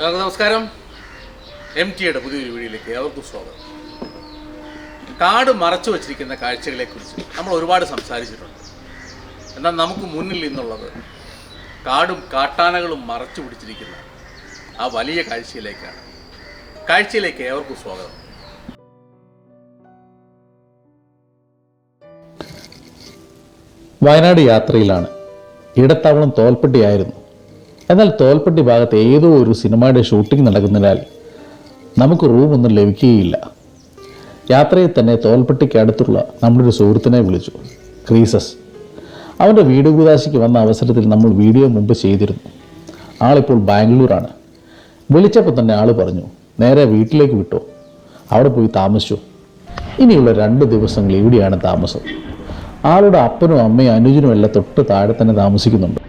നമസ്കാരം. എം ടിയുടെ പുതിയൊരു വീഡിയോയിലേക്ക് ഏവർക്കും സ്വാഗതം. കാട് മറച്ചു വച്ചിരിക്കുന്ന കാഴ്ചകളെക്കുറിച്ച് നമ്മൾ ഒരുപാട് സംസാരിച്ചിട്ടുണ്ട്. എന്നാൽ നമുക്ക് മുന്നിൽ നിന്നുള്ളത് കാടും കാട്ടാനകളും മറച്ചു പിടിച്ചിരിക്കുന്ന ആ വലിയ കാഴ്ചയിലേക്കാണ്. കാഴ്ചയിലേക്ക് ഏവർക്കും സ്വാഗതം. വയനാട് യാത്രയിലാണ്. ഇടത്താവളം തോൽപ്പെട്ടിയായിരുന്നു. എന്നാൽ തോൽപ്പെട്ടി ഭാഗത്ത് ഏതോ ഒരു സിനിമയുടെ ഷൂട്ടിംഗ് നടക്കുന്നതിനാൽ നമുക്ക് റൂമൊന്നും ലഭിക്കുകയില്ല. യാത്രയിൽ തന്നെ തോൽപ്പെട്ടിക്ക് അടുത്തുള്ള നമ്മുടെ ഒരു സുഹൃത്തിനെ വിളിച്ചു. ക്രീസസ്. അവന്റെ വീട് കൂതാശിക്ക് വന്ന അവസരത്തിൽ നമ്മൾ വീഡിയോ മുമ്പ് ചെയ്തിരുന്നു. ആളിപ്പോൾ ബാംഗ്ലൂരാണ്. വിളിച്ചപ്പോൾ തന്നെ ആൾ പറഞ്ഞു നേരെ വീട്ടിലേക്ക് വിട്ടോ. അവിടെ പോയി താമസിച്ചു. ഇനിയുള്ള രണ്ട് ദിവസങ്ങൾ ഇവിടെയാണ് താമസം. ആളുടെ അപ്പനും അമ്മയും അനുജനും എല്ലാം തൊട്ട് താഴെ തന്നെ താമസിക്കുന്നുണ്ട്.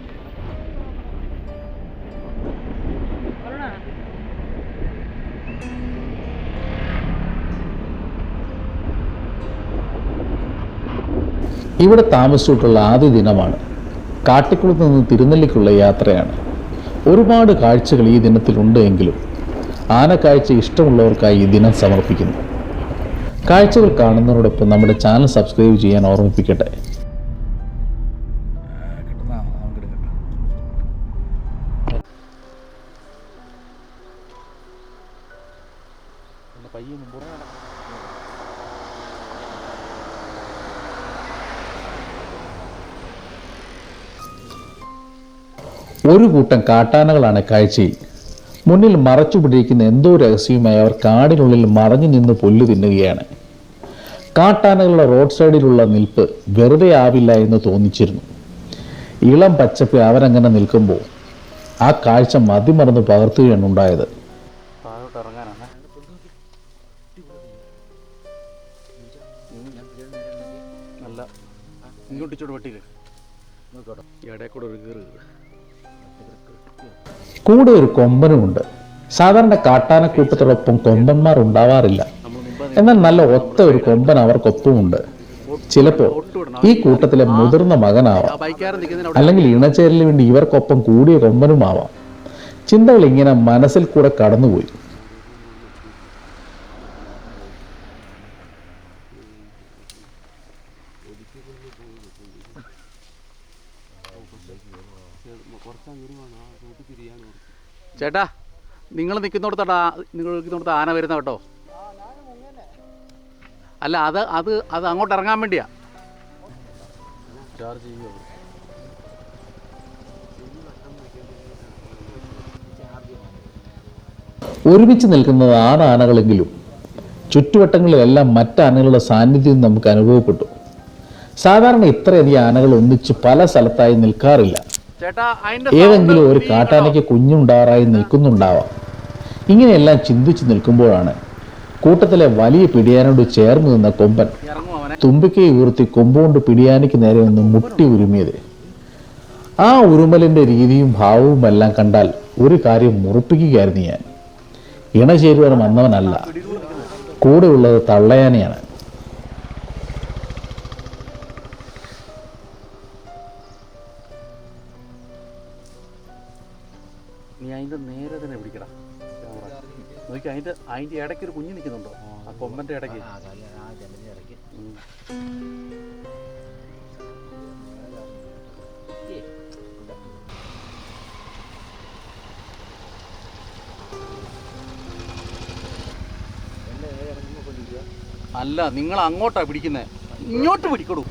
ഇവിടെ താമസിച്ചിട്ടുള്ള ആദ്യ ദിനമാണ്. കാട്ടിക്കുളത്ത് നിന്ന് തിരുനെല്ലിക്കുള്ള യാത്രയാണ്. ഒരുപാട് കാഴ്ചകൾ ഈ ദിനത്തിലുണ്ട് എങ്കിലും ആനക്കാഴ്ച ഇഷ്ടമുള്ളവർക്കായി ഈ ദിനം സമർപ്പിക്കുന്നു. കാഴ്ചകൾ കാണുന്നതോടൊപ്പം നമ്മുടെ ചാനൽ സബ്സ്ക്രൈബ് ചെയ്യാൻ ഓർമ്മിപ്പിക്കട്ടെ. ഒരു കൂട്ടം കാട്ടാനകളാണ് കാഴ്ചയിൽ മുന്നിൽ മറച്ചുപിടിക്കുന്ന എന്തോ രഹസ്യവുമായി അവർ കാടിനുള്ളിൽ മറഞ്ഞു നിന്ന് പുല്ല് തിന്നുകയാണ്. കാട്ടാനകളുടെ റോഡ് സൈഡിലുള്ള നിൽപ്പ് വെറുതെ ആവില്ല എന്ന് തോന്നിച്ചിരുന്നു. ഇളം പച്ചപ്പ് അവരങ്ങനെ നിൽക്കുമ്പോൾ ആ കാഴ്ച മതിമറന്ന് പകർത്തുകയാണ് ഉണ്ടായത്. ഇങ്ങോട്ട് ഇച്ചോട്ട് വെട്ടിയില്ലേ ഇടയിൽ കൂടെ ഒരു കയറി കൂടെ ഒരു കൊമ്പനുമുണ്ട്. സാധാരണ കാട്ടാനക്കൂട്ടത്തോടൊപ്പം കൊമ്പന്മാർ ഉണ്ടാവാറില്ല. എന്നാൽ നല്ല ഒത്ത ഒരു കൊമ്പൻ അവർക്കൊപ്പമുണ്ട്. ചിലപ്പോൾ ഈ കൂട്ടത്തിലെ മുതിർന്ന മകനാവാം. അല്ലെങ്കിൽ ഇണചേരലിന് വേണ്ടി ഇവർക്കൊപ്പം കൂടിയ കൊമ്പനുമാവാം. ചിന്തകൾ ഇങ്ങനെ മനസ്സിൽ കൂടെ കടന്നുപോയി. ചേട്ടാ നിങ്ങൾ നിൽക്കുന്നിടത്തോട്ടാ നിങ്ങൾ നിൽക്കുന്നിടത്ത് ആന വരുന്ന കേട്ടോ. അല്ല അത് അത് അത് അങ്ങോട്ട് ഇറങ്ങാൻ വേണ്ടിയാ. ചാർജ് ചെയ്യുമോ ഒരുമിച്ച് നിൽക്കുന്നത് ആറ് ആനകളെങ്കിലും ചുറ്റുവട്ടങ്ങളിലെല്ലാം മറ്റ് ആനകളുടെ സാന്നിധ്യം നമുക്ക് അനുഭവപ്പെട്ടു. സാധാരണ ഇത്രയധികം ആനകൾ ഒന്നിച്ച് പല സ്ഥലത്തായി നിൽക്കാറില്ല. ഏതെങ്കിലും ഒരു കാട്ടാനയ്ക്ക് കുഞ്ഞുണ്ടാറായി നിൽക്കുന്നുണ്ടാവാം. ഇങ്ങനെയെല്ലാം ചിന്തിച്ചു നിൽക്കുമ്പോഴാണ് കൂട്ടത്തിലെ വലിയ പിടിയാനോട് ചേർന്ന് നിന്ന കൊമ്പൻ തുമ്പിക്കൈ ഉയർത്തി കൊമ്പുകൊണ്ട് പിടിയാനയ്ക്ക് നേരെ നിന്ന് മുട്ടി ഉരുമിയത്. ആ ഉരുമലിന്റെ രീതിയും ഭാവവും എല്ലാം കണ്ടാൽ ഒരു കാര്യം മുറിപ്പിക്കുകയായിരുന്നു ഞാൻ. ഇണചേരുവാൻ വന്നവനല്ല. കൂടെയുള്ളത് തള്ളയാനയാണ്. നോക്കി അതിന്റെ അതിന്റെ ഇടയ്ക്ക് ഒരു കുഞ്ഞു നിൽക്കുന്നുണ്ടോ? ആ കൊമ്പന്റെ ഇടയ്ക്ക്. അല്ല നിങ്ങൾ അങ്ങോട്ടാ പിടിക്കുന്നേ. ഇങ്ങോട്ട് പിടിക്കടൂ.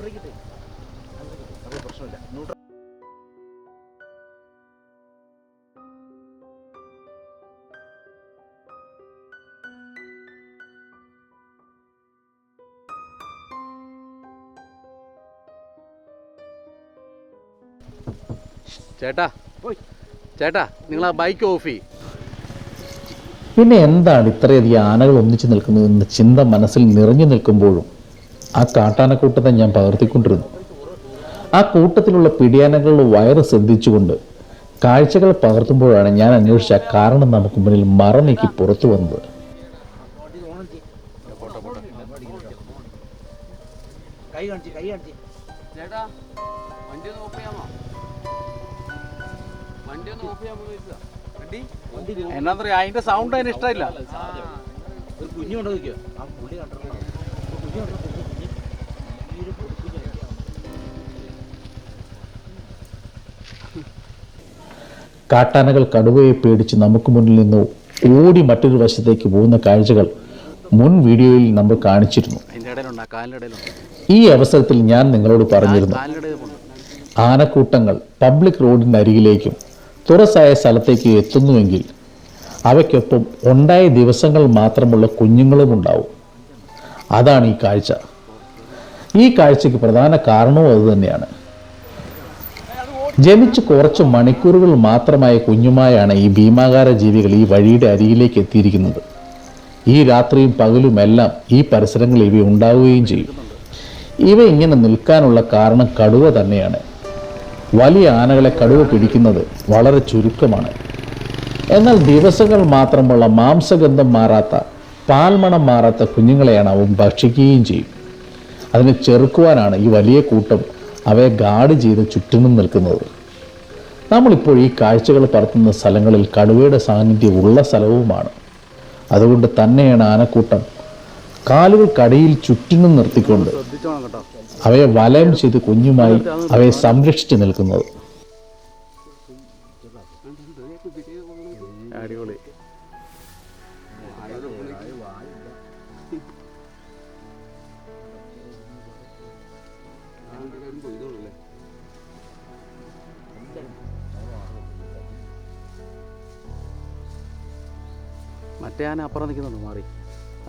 സ്വല്പം ചേട്ടാ ചേട്ടാ നിങ്ങൾ ആ ബൈക്ക് ഓഫ് ചെയ്യും. പിന്നെ എന്താണ് ഇത്രയധികം ആനകൾ ഒന്നിച്ചു നിൽക്കുന്നത് എന്ന ചിന്ത മനസ്സിൽ നിറഞ്ഞു നിൽക്കുമ്പോഴും ആ കാട്ടാനക്കൂട്ടത്തെ ഞാൻ പകർത്തിക്കൊണ്ടിരുന്നു. ആ കൂട്ടത്തിലുള്ള പിടിയാനകളുടെ വയറ് ശ്രദ്ധിച്ചുകൊണ്ട് കാഴ്ചകൾ പകർത്തുമ്പോഴാണ് ഞാൻ അന്വേഷിച്ച കാരണം നമുക്ക് മുന്നിൽ മറ നീക്കി പുറത്തു വന്നത്. കൈ കാണിച്ച് കൈ കാണിച്ച്. ചേട്ടാ വണ്ടി ഒന്ന് ഓഫ് ചെയ്യാമോ? വണ്ടി ഒന്ന് ഓഫ് ചെയ്യാമോ ചോദിച്ചതാ. വണ്ടി? വണ്ടി എന്നാ പറയാ അതിന്റെ സൗണ്ട് അതിന് ഇഷ്ടമില്ല ഒരു കുഞ്ഞു കൊണ്ട് നോക്കിയോ ആ പുള്ളി കണ്ടോ കുഞ്ഞു കണ്ടോ കാട്ടാനകൾ കടുവയെ പേടിച്ച് നമുക്ക് മുന്നിൽ നിന്ന് ഓടി മറ്റൊരു വശത്തേക്ക് പോകുന്ന കാഴ്ചകൾ മുൻ വീഡിയോയിൽ നമ്മൾ കാണിച്ചിരുന്നു. ഈ അവസരത്തിൽ ഞാൻ നിങ്ങളോട് പറഞ്ഞിരുന്നു ആനക്കൂട്ടങ്ങൾ പബ്ലിക് റോഡിന്റെ അരികിലേക്കും തുറസായ സ്ഥലത്തേക്ക് എത്തുന്നുവെങ്കിൽ അവയ്ക്കൊപ്പം ഉണ്ടായ ദിവസങ്ങൾ മാത്രമുള്ള കുഞ്ഞുങ്ങളും ഉണ്ടാവും. അതാണ് ഈ കാഴ്ച. ഈ കാഴ്ചയ്ക്ക് പ്രധാന കാരണവും അതുതന്നെയാണ് ജനിച്ച് കുറച്ച് മണിക്കൂറുകൾ മാത്രമായ കുഞ്ഞുമായാണ് ഈ ഭീമാകാര ജീവികൾ ഈ വഴിയുടെ അരികിലേക്ക് എത്തിയിരിക്കുന്നത്. ഈ രാത്രിയും പകലുമെല്ലാം ഈ പരിസരങ്ങളിൽ ഇവ ഉണ്ടാവുകയും ചെയ്യും. ഇവ ഇങ്ങനെ നിൽക്കാനുള്ള കാരണം കടുവ തന്നെയാണ്. വലിയ ആനകളെ കടുവ പിടിക്കുന്നത് വളരെ ചുരുക്കമാണ്. എന്നാൽ ദിവസങ്ങൾ മാത്രമുള്ള മാംസഗന്ധം മാറാത്ത പാൽമണം മാറാത്ത കുഞ്ഞുങ്ങളെയാണ് അവൻ ഭക്ഷിക്കുകയും ചെയ്യും. അതിനെ ചെറുക്കുവാനാണ് ഈ വലിയ കൂട്ടം അവയെ ഗാർഡ് ചെയ്ത് ചുറ്റിനും നിൽക്കുന്നത്. നമ്മളിപ്പോൾ ഈ കാഴ്ചകൾ പറത്തുന്ന സ്ഥലങ്ങളിൽ കടുവയുടെ സാന്നിധ്യം ഉള്ള സ്ഥലവുമാണ്. അതുകൊണ്ട് തന്നെയാണ് ആനക്കൂട്ടം കാലുകൾക്കടിയിൽ ചുറ്റിനും നിർത്തിക്കൊണ്ട് അവയെ വലയം ചെയ്ത് കുഞ്ഞുമായി അവയെ സംരക്ഷിച്ചു നിൽക്കുന്നത്. മറ്റേ അപ്പുറം നിൽക്കുന്നുണ്ട് മാറി.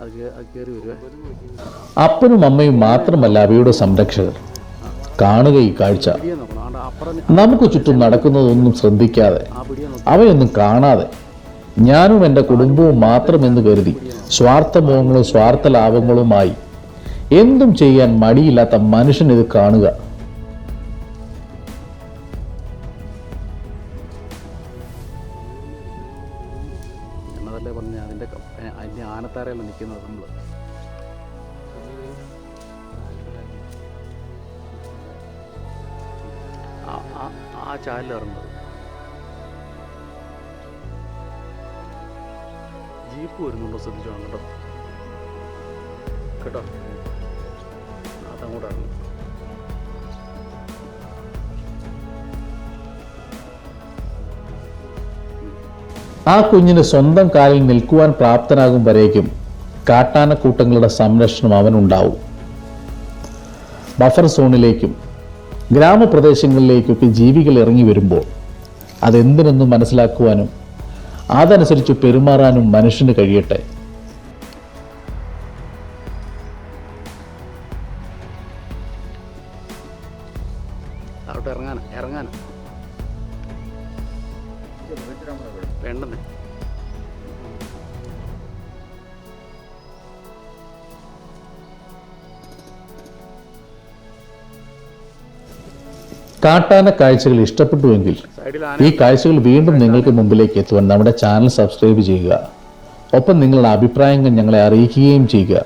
അത് കയറി വരുവേ. അപ്പനും അമ്മയും മാത്രമല്ല അവയുടെ സംരക്ഷകർ. കാണുക ഈ കാഴ്ച. നമുക്ക് ചുറ്റും നടക്കുന്നതൊന്നും ശ്രദ്ധിക്കാതെ അവയൊന്നും കാണാതെ ഞാനും എന്റെ കുടുംബവും മാത്രം എന്ന് കരുതി സ്വാർത്ഥ സ്വാർത്ഥമോഹങ്ങളും സ്വാർത്ഥ ലാഭങ്ങളുമായി എന്തും ചെയ്യാൻ മടിയില്ലാത്ത മനുഷ്യൻ ഇത് കാണുക. ആനത്താരയല്ല നിൽക്കുന്നത് നമ്മൾ ആ- ഇറങ്ങുന്നത് ജീപ്പ് വരുന്നുണ്ടോ ശ്രദ്ധിച്ചോ കേട്ടോ. കേട്ടോ? അതങ്ങോട്ട് ആ കുഞ്ഞിന് സ്വന്തം കാലിൽ നിൽക്കുവാൻ പ്രാപ്തനാകും വരേക്കും കാട്ടാനക്കൂട്ടങ്ങളുടെ സംരക്ഷണം അവനുണ്ടാവും. ബഫർ സോണിലേക്കും ഗ്രാമപ്രദേശങ്ങളിലേക്കൊക്കെ ജീവികൾ ഇറങ്ങി വരുമ്പോൾ അതെന്തിനെന്നും മനസ്സിലാക്കുവാനും അതനുസരിച്ച് പെരുമാറാനും മനുഷ്യന് കഴിയട്ടെ. കാട്ടാന കാഴ്ചകൾ ഇഷ്ടപ്പെട്ടുവെങ്കിൽ ഈ കാഴ്ചകൾ വീണ്ടും നിങ്ങൾക്ക് മുമ്പിലേക്ക് എത്തുവാൻ നമ്മുടെ ചാനൽ സബ്സ്ക്രൈബ് ചെയ്യുക. ഒപ്പം നിങ്ങളുടെ അഭിപ്രായങ്ങൾ ഞങ്ങളെ അറിയിക്കുകയും ചെയ്യുക.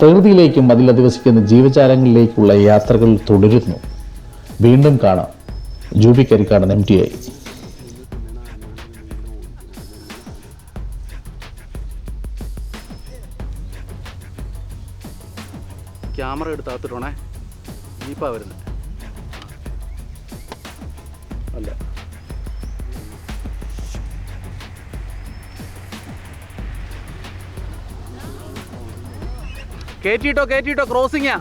പ്രകൃതിയിലേക്കും അതിൽ അധിവസിക്കുന്ന ജീവജാലങ്ങളിലേക്കുള്ള യാത്രകൾ തുടരുന്നു. വീണ്ടും കാണാം. Jubi Karikkadan M T I camera എടുത്താത്തിട്ടോണേ ജീപ്പാ വരുന്നത്. അല്ല. കേറ്റിട്ടോ കേറ്റിട്ടോ ക്രോസിങ്ങാ